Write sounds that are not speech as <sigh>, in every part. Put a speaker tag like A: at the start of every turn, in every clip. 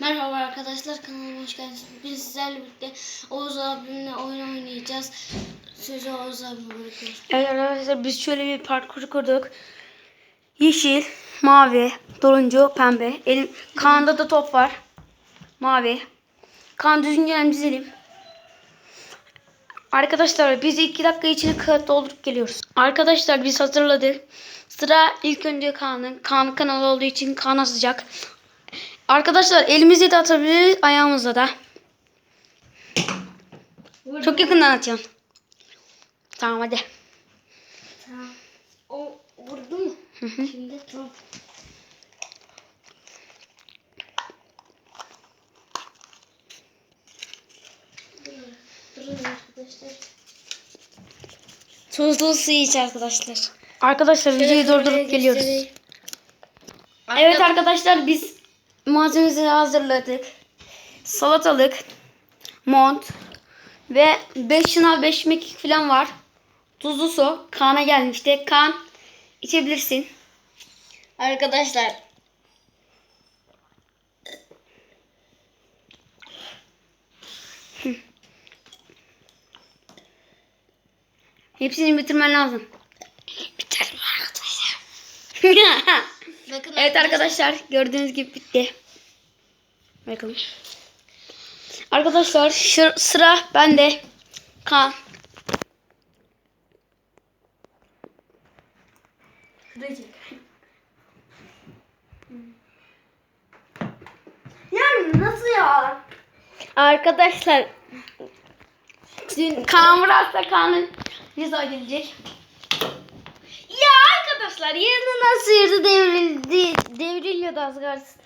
A: Merhaba arkadaşlar kanalıma hoş geldiniz. Biz sizlerle birlikte Oğuz abimle oyun oynayacağız. Sözü Oğuz abime bırakıyoruz.
B: Evet arkadaşlar biz şöyle bir parkur kurduk. Yeşil, mavi, turuncu, pembe. Elim, Kaan'da da top var. Mavi. Kaan düzgün gelen dizelim. Arkadaşlar biz iki dakika içinde kağıt doldurup geliyoruz. Arkadaşlar biz hazırladık. Sıra ilk önce Kaan'ın. Kaan kanalı olduğu için Kaan asacak. Arkadaşlar elimizle de atabiliriz, ayağımızla da. Çok yakından atıyorsun. Tamam hadi.
A: Tamam. O vurdu mu?
B: Hı hı.
A: Şimdi tamam.
B: Tuzlu su iç arkadaşlar. Arkadaşlar videoyu durdurup geliyoruz. Evet arkadaşlar biz malzemeleri hazırladık. Salatalık, mont ve 5 şınav 5 mekik falan var. Tuzlu su. Kaan'a gelmişti. Kaan içebilirsin.
A: Arkadaşlar
B: Hepsini bitirmen lazım. Bitirelim arkadaşlar. <laughs> evet arkadaşlar gördüğünüz gibi bitti. Bakalım. Arkadaşlar şu sıra bende. Kaan. Yani nasıl ya?
A: Arkadaşlar
B: Dün Kaan vurarsa Kaan'ın ceza gelecek.
A: Arkadaşlar yerine nasıl yerde devrildi devriliyordu az.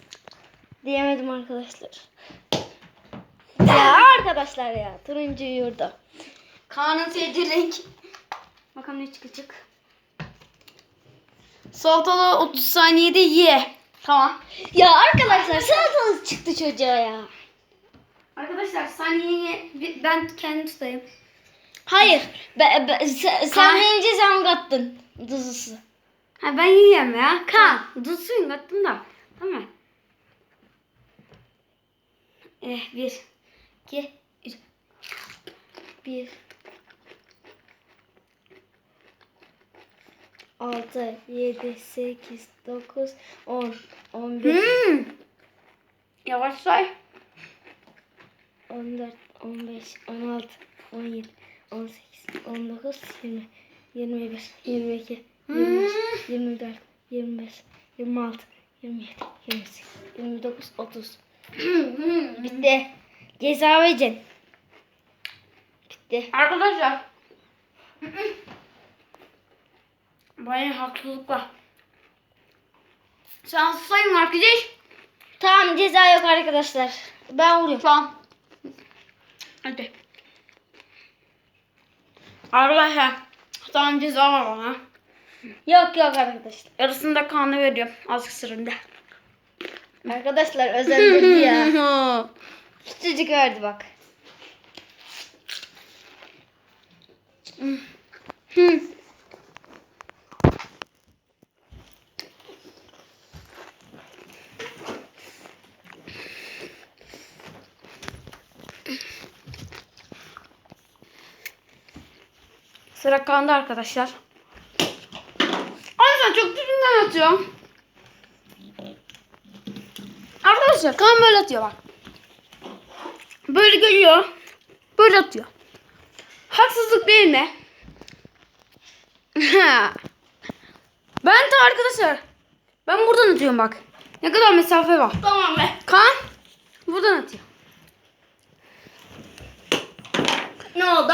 B: Diyemedim arkadaşlar.
A: Ya arkadaşlar ya turuncu yurda.
B: Kaan'ın sevdiği renk. Bakalım ne çıkacak. Salatalığı 30 saniyede ye. Tamam.
A: Ya arkadaşlar salatalık çıktı çocuğa ya.
B: Arkadaşlar saniyeyi bir- ben kendim tutayım.
A: Hayır. Be, be- sen, sen benim sen kattın tuzlusu.
B: Ha ben yiyeyim ya. Kaan. Duz suyun kattım da. Tamam. Eh bir. iki, üç. Bir.
A: Altı, yedi, sekiz, dokuz, on, on bir,
B: Hmm. Yavaş say.
A: on dört, on beş, on altı, on yedi, on sekiz, on dokuz, yirmi, yirmi bir, yirmi iki, yirmi üç, yirmi dört, yirmi beş, yirmi altı, yirmi yedi, yirmi sekiz, yirmi dokuz, otuz. Bitti. Ceza vereceksin. Bitti.
B: Arkadaşlar. Bayağı haksızlık var. Sen sayın arkadaş.
A: Tamam ceza yok arkadaşlar. Ben vuruyorum.
B: Tamam. Hadi. Arkadaşlar. Tamam ceza var bana.
A: Yok yok arkadaşlar.
B: Yarısını da kanı veriyorum. Azıcık sırında.
A: Arkadaşlar özendirdi ya. <laughs> Küçücük verdi bak.
B: Sıra kandı arkadaşlar. Düzgün atıyorsun. Arkadaşlar kan böyle atıyor bak. Böyle geliyor. Böyle atıyor. Haksızlık değil mi? <laughs> ben de arkadaşlar. Ben buradan atıyorum bak. Ne kadar mesafe var.
A: Tamam be.
B: Kan buradan atıyor.
A: Ne oldu?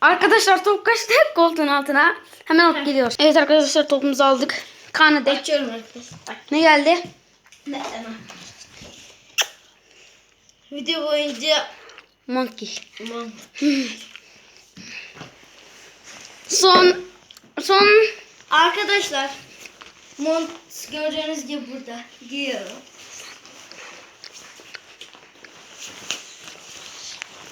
B: Arkadaşlar top kaçtı koltuğun altına. Hemen alıp geliyoruz. Evet arkadaşlar topumuzu aldık. Kanı de.
A: Açıyorum arkadaşlar.
B: Ne geldi?
A: Ne hemen. Video boyunca
B: Monkey.
A: Aman. <laughs>
B: Son son
A: Arkadaşlar mont gördüğünüz gibi burada giyiyorum.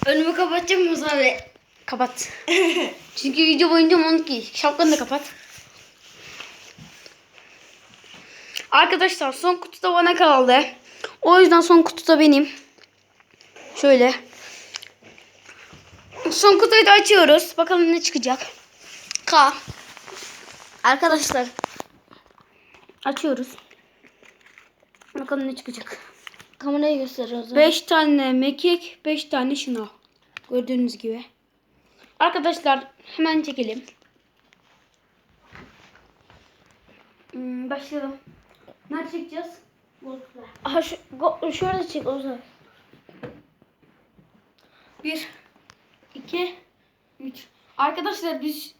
A: Önümü kapatacağım mı abi?
B: Kapat. <laughs> Çünkü video boyunca monkey. Şapkanı da kapat. Arkadaşlar son kutu da bana kaldı. O yüzden son kutu da benim. Şöyle. Son kutuyu da açıyoruz. Bakalım ne çıkacak. K.
A: Arkadaşlar
B: Açıyoruz. Bakalım ne çıkacak.
A: kamerayı göster o zaman.
B: 5 tane mekik, 5 tane şınav. Gördüğünüz gibi. Arkadaşlar hemen çekelim. Hmm, başlayalım. Nerede çekeceğiz? Bulutlar.
A: Aha şu, go, çek o zaman.
B: 1 2 3 Arkadaşlar biz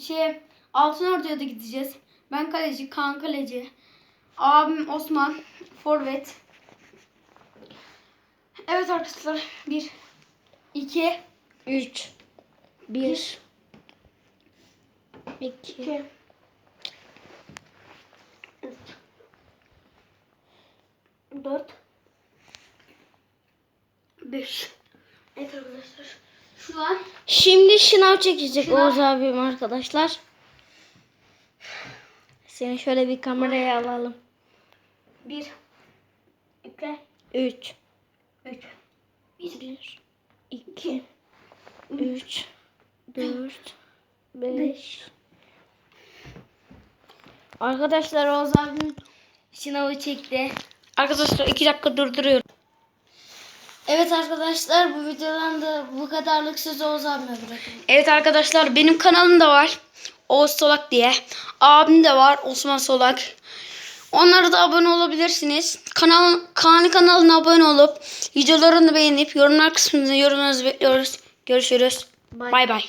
B: şey Altın Ordu'ya da gideceğiz. Ben kaleci, Kaan kaleci. Abim Osman forvet. Evet arkadaşlar 1 2
A: 3 1 2 4
B: 5 Evet arkadaşlar. Şu an
A: Şimdi şınav çekecek
B: Şınav.
A: Oğuz abim arkadaşlar. Seni şöyle bir kameraya alalım.
B: 1 2
A: 3
B: 3
A: 1 2 3 4 5 Arkadaşlar Oğuz abim sınavı çekti.
B: Arkadaşlar 2 dakika durduruyorum.
A: Evet arkadaşlar bu videodan da bu kadarlık sözü Oğuz abime bırakın.
B: Evet arkadaşlar benim kanalım da var. Oğuz Solak diye. Abim de var Osman Solak. Onlara da abone olabilirsiniz. Kanal, Kaan'ın kanalına abone olup videolarını beğenip yorumlar kısmında yorumlarınızı bekliyoruz. Görüşürüz. Bay bay.